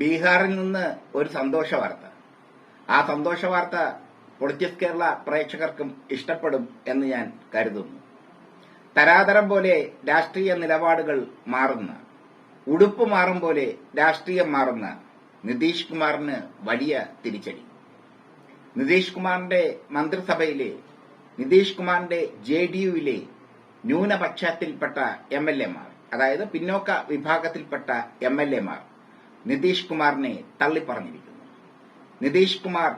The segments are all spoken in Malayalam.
ബീഹാറിൽ നിന്ന് ഒരു സന്തോഷ വാർത്ത. ആ സന്തോഷ വാർത്ത പൊളിറ്റിക്സ് കേരള പ്രേക്ഷകർക്കും ഇഷ്ടപ്പെടും എന്ന് ഞാൻ കരുതുന്നു. തരാതരം പോലെ രാഷ്ട്രീയ നിലപാടുകൾ മാറുന്ന ഉടുപ്പ് മാറും പോലെ രാഷ്ട്രീയം മാറുന്ന നിതീഷ് കുമാറിന് വലിയ തിരിച്ചടി. നിതീഷ് കുമാറിന്റെ മന്ത്രിസഭയിലെ നിതീഷ് കുമാറിന്റെ ജെ ഡി യുവിലെ ന്യൂനപക്ഷത്തിൽപ്പെട്ട എം എൽ എമാർ അതായത് പിന്നോക്ക വിഭാഗത്തിൽപ്പെട്ട എം എൽ എമാർ നിതീഷ് കുമാറിനെ തള്ളിപ്പറഞ്ഞിരിക്കുന്നു. നിതീഷ് കുമാർ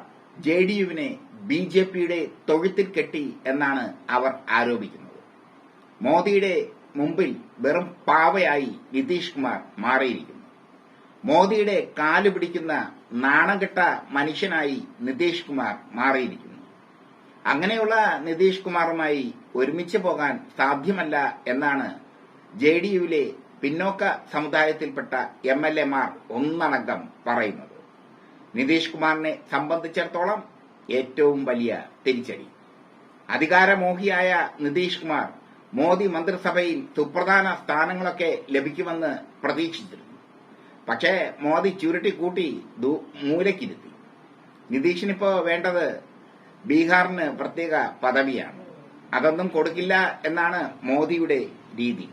ജെ ഡി യുവിനെ ബി ജെ പിയുടെ തൊഴുത്തിൽ കെട്ടി എന്നാണ് അവർ ആരോപിക്കുന്നത്. മോദിയുടെ മുമ്പിൽ വെറും പാവയായി നിതീഷ് കുമാർ മാറിയിരിക്കുന്നു. മോദിയുടെ കാൽ പിടിക്കുന്ന നാണംകെട്ട മനുഷ്യനായി നിതീഷ് കുമാർ മാറിയിരിക്കുന്നു. അങ്ങനെയുള്ള നിതീഷ് കുമാറുമായി ഒരുമിച്ച് പോകാൻ സാധ്യമല്ല എന്നാണ് ജെ ഡി യുവിലെ പിന്നോക്ക സമുദായത്തിൽപ്പെട്ട എം എൽ എമാർ ഒന്നടങ്കം പറയുന്നത്. നിതീഷ് കുമാറിനെ സംബന്ധിച്ചിടത്തോളം ഏറ്റവും വലിയ തിരിച്ചടി. അധികാരമോഹിയായ നിതീഷ് കുമാർ മോദി മന്ത്രിസഭയിൽ സുപ്രധാന സ്ഥാനങ്ങളൊക്കെ ലഭിക്കുമെന്ന് പ്രതീക്ഷിച്ചിരുന്നു. പക്ഷേ മോദി ചുരുട്ടിക്കൂട്ടി കൂട്ടി മൂലക്കിരുത്തി നിതീഷിനിപ്പോ വേണ്ടത് ബീഹാറിന് പ്രത്യേക പദവിയാണ്. അതൊന്നും കൊടുക്കില്ല എന്നാണ് മോദിയുടെ രീതി.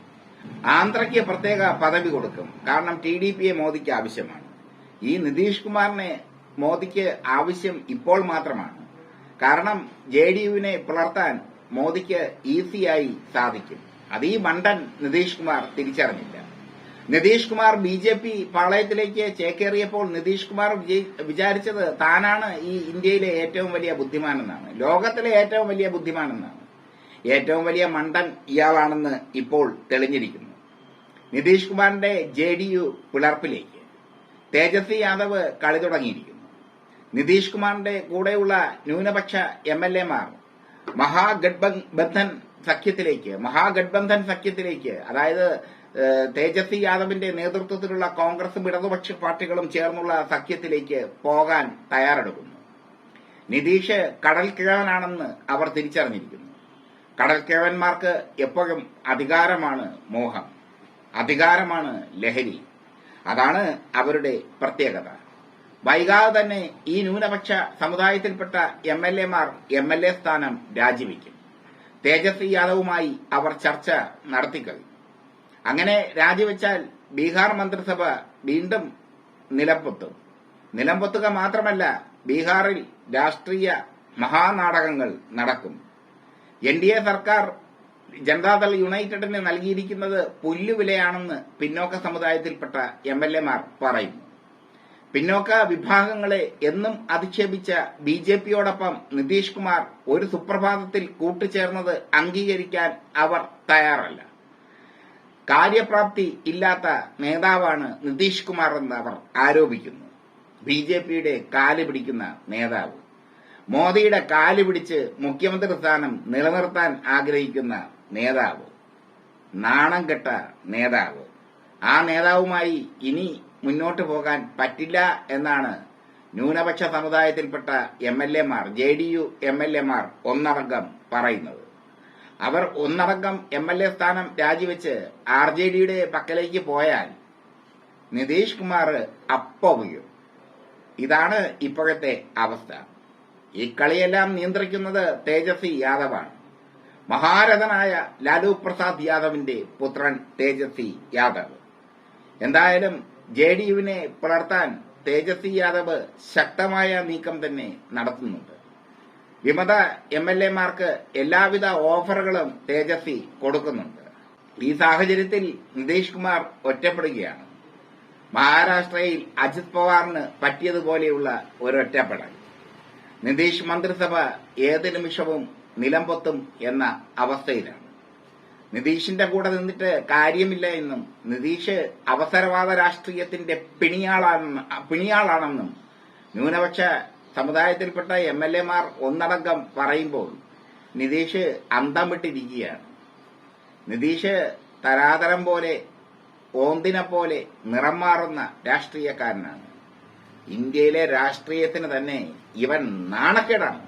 ആന്ധ്രയ്ക്ക് പ്രത്യേക പദവി കൊടുക്കും. കാരണം ടി ഡി പിയെ മോദിക്ക് ആവശ്യമാണ്. ഈ നിതീഷ് കുമാറിനെ മോദിക്ക് ആവശ്യം ഇപ്പോൾ മാത്രമാണ്. കാരണം ജെ ഡി യുവിനെ പുലർത്താൻ മോദിക്ക് ഈസിയായി സാധിക്കും. അത് ഈ മണ്ടൻ Nitish Kumar തിരിച്ചറിഞ്ഞില്ല. Nitish Kumar B J P പാളയത്തിലേക്ക് ചേക്കേറിയപ്പോൾ നിതീഷ് കുമാർ വിചാരിച്ചത് താനാണ് ഈ ഇന്ത്യയിലെ ഏറ്റവും വലിയ ബുദ്ധിമാനെന്നാണ്. ലോകത്തിലെ ഏറ്റവും വലിയ ബുദ്ധിമാനെന്നാണ്. ഏറ്റവും വലിയ മണ്ടൻ ഇയാളാണെന്ന് ഇപ്പോൾ തെളിഞ്ഞിരിക്കുന്നു. നിതീഷ് കുമാറിന്റെ ജെ ഡി യു പിളർപ്പിലേക്ക് തേജസ്വി യാദവ് കളി തുടങ്ങിയിരിക്കുന്നു. നിതീഷ് കുമാറിന്റെ കൂടെയുള്ള ന്യൂനപക്ഷ എം എൽ എമാർ മഹാഗഡ്ബന്ധൻ സഖ്യത്തിലേക്ക് മഹാഗഡ്ബന്ധൻ സഖ്യത്തിലേക്ക് അതായത് തേജസ്വി യാദവിന്റെ നേതൃത്വത്തിലുള്ള കോൺഗ്രസും ഇടതുപക്ഷ പാർട്ടികളും ചേർന്നുള്ള സഖ്യത്തിലേക്ക് പോകാൻ തയ്യാറെടുക്കുന്നു. നിതീഷ് കടൽ കിഴവനാണെന്ന് അവർ തിരിച്ചറിഞ്ഞിരിക്കുന്നു. കടൽ കിഴവന്മാർക്ക് എപ്പോഴും അധികാരമാണ് മോഹം അധികാരമാണ് ലഹരി. അതാണ് അവരുടെ പ്രത്യേകത. വൈകാതെ തന്നെ ഈ ന്യൂനപക്ഷ സമുദായത്തിൽപ്പെട്ട എം എൽ എമാർ എം എൽ എ സ്ഥാനം രാജിവെക്കും. തേജസ്വി യാദവുമായി അവർ ചർച്ച നടത്തിക്കഴിഞ്ഞു അങ്ങനെ രാജിവെച്ചാൽ ബീഹാർ മന്ത്രിസഭ വീണ്ടും നിലംപൊത്തും. നിലംപൊത്തുക മാത്രമല്ല ബീഹാറിൽ രാഷ്ട്രീയ മഹാനാടകങ്ങൾ നടക്കും. എൻ ഡി എ സർക്കാർ ജനതാദൾ യുണൈറ്റഡിന് നൽകിയിരിക്കുന്നത് പുല്ലുവിലയാണെന്ന് പിന്നോക്ക സമുദായത്തിൽപ്പെട്ട എം എൽ എമാർ പറയുന്നു. പിന്നോക്ക വിഭാഗങ്ങളെ എന്നും അധിക്ഷേപിച്ച ബി ജെ പിയോടൊപ്പം നിതീഷ് കുമാർ ഒരു സുപ്രഭാതത്തിൽ കൂട്ടുചേർന്നത് അംഗീകരിക്കാൻ അവർ തയ്യാറല്ല. കാര്യപ്രാപ്തി ഇല്ലാത്ത നേതാവാണ് നിതീഷ് കുമാർ എന്ന് അവർ ആരോപിക്കുന്നു. ബി ജെ പിയുടെ കാൽ പിടിക്കുന്ന നേതാവ്. മോദിയുടെ കാൽ പിടിച്ച് മുഖ്യമന്ത്രി സ്ഥാനം നിലനിർത്താൻ ആഗ്രഹിക്കുന്ന നേതാവ് നാണം കെട്ട നേതാവ്. ആ നേതാവുമായി ഇനി മുന്നോട്ട് പോകാൻ പറ്റില്ല എന്നാണ് ന്യൂനപക്ഷ സമുദായത്തിൽപ്പെട്ട എം എൽ എമാർ J D U M L എമാർ ഒന്നടങ്കം പറയുന്നത്. അവർ ഒന്നടങ്കം എം എൽ എ സ്ഥാനം രാജിവെച്ച് ആർ ജെ ഡിയുടെ പക്കലേക്ക് പോയാൽ നിതീഷ് കുമാർ അപ്പോ ഇതാണ് ഇപ്പോഴത്തെ അവസ്ഥ. ഈ കളിയെല്ലാം നിയന്ത്രിക്കുന്നത് തേജസ്വി യാദവാണ്. മഹാരഥനായ ലാലു പ്രസാദ് യാദവിന്റെ പുത്രൻ തേജസ്വി യാദവ്. എന്തായാലും ജെ ഡി യുവിനെ പുലർത്താൻ തേജസ്വി യാദവ് ശക്തമായ നീക്കം തന്നെ നടത്തുന്നുണ്ട്. വിമത എം എൽ എമാർക്ക് എല്ലാവിധ ഓഫറുകളും തേജസ്വി കൊടുക്കുന്നുണ്ട്. ഈ സാഹചര്യത്തിൽ നിതീഷ് കുമാർ ഒറ്റപ്പെടുകയാണ്. മഹാരാഷ്ട്രയിൽ അജിത് പവാറിന് പറ്റിയതുപോലെയുള്ള ഒരൊറ്റപ്പെടൽ. നിതീഷ് മന്ത്രിസഭ ഏത് നിമിഷവും നിലംപൊത്തും എന്ന അവസ്ഥയിലാണ്. നിതീഷിന്റെ കൂടെ നിന്നിട്ട് കാര്യമില്ല എന്നും നിതീഷ് അവസരവാദ രാഷ്ട്രീയത്തിന്റെ പിണിയാളാണെന്ന് പിണിയാളാണെന്നും ന്യൂനപക്ഷ സമുദായത്തിൽപ്പെട്ട എം എൽ എമാർ ഒന്നടങ്കം പറയുമ്പോൾ നിതീഷ് അന്തം വിട്ടിരിക്കുകയാണ് നിതീഷ് തരാതരം പോലെ ഓന്തിനെ പോലെ നിറം മാറുന്ന രാഷ്ട്രീയക്കാരനാണ്. ഇന്ത്യയിലെ രാഷ്ട്രീയത്തിന് തന്നെ ഇവൻ നാണക്കേടാണ്.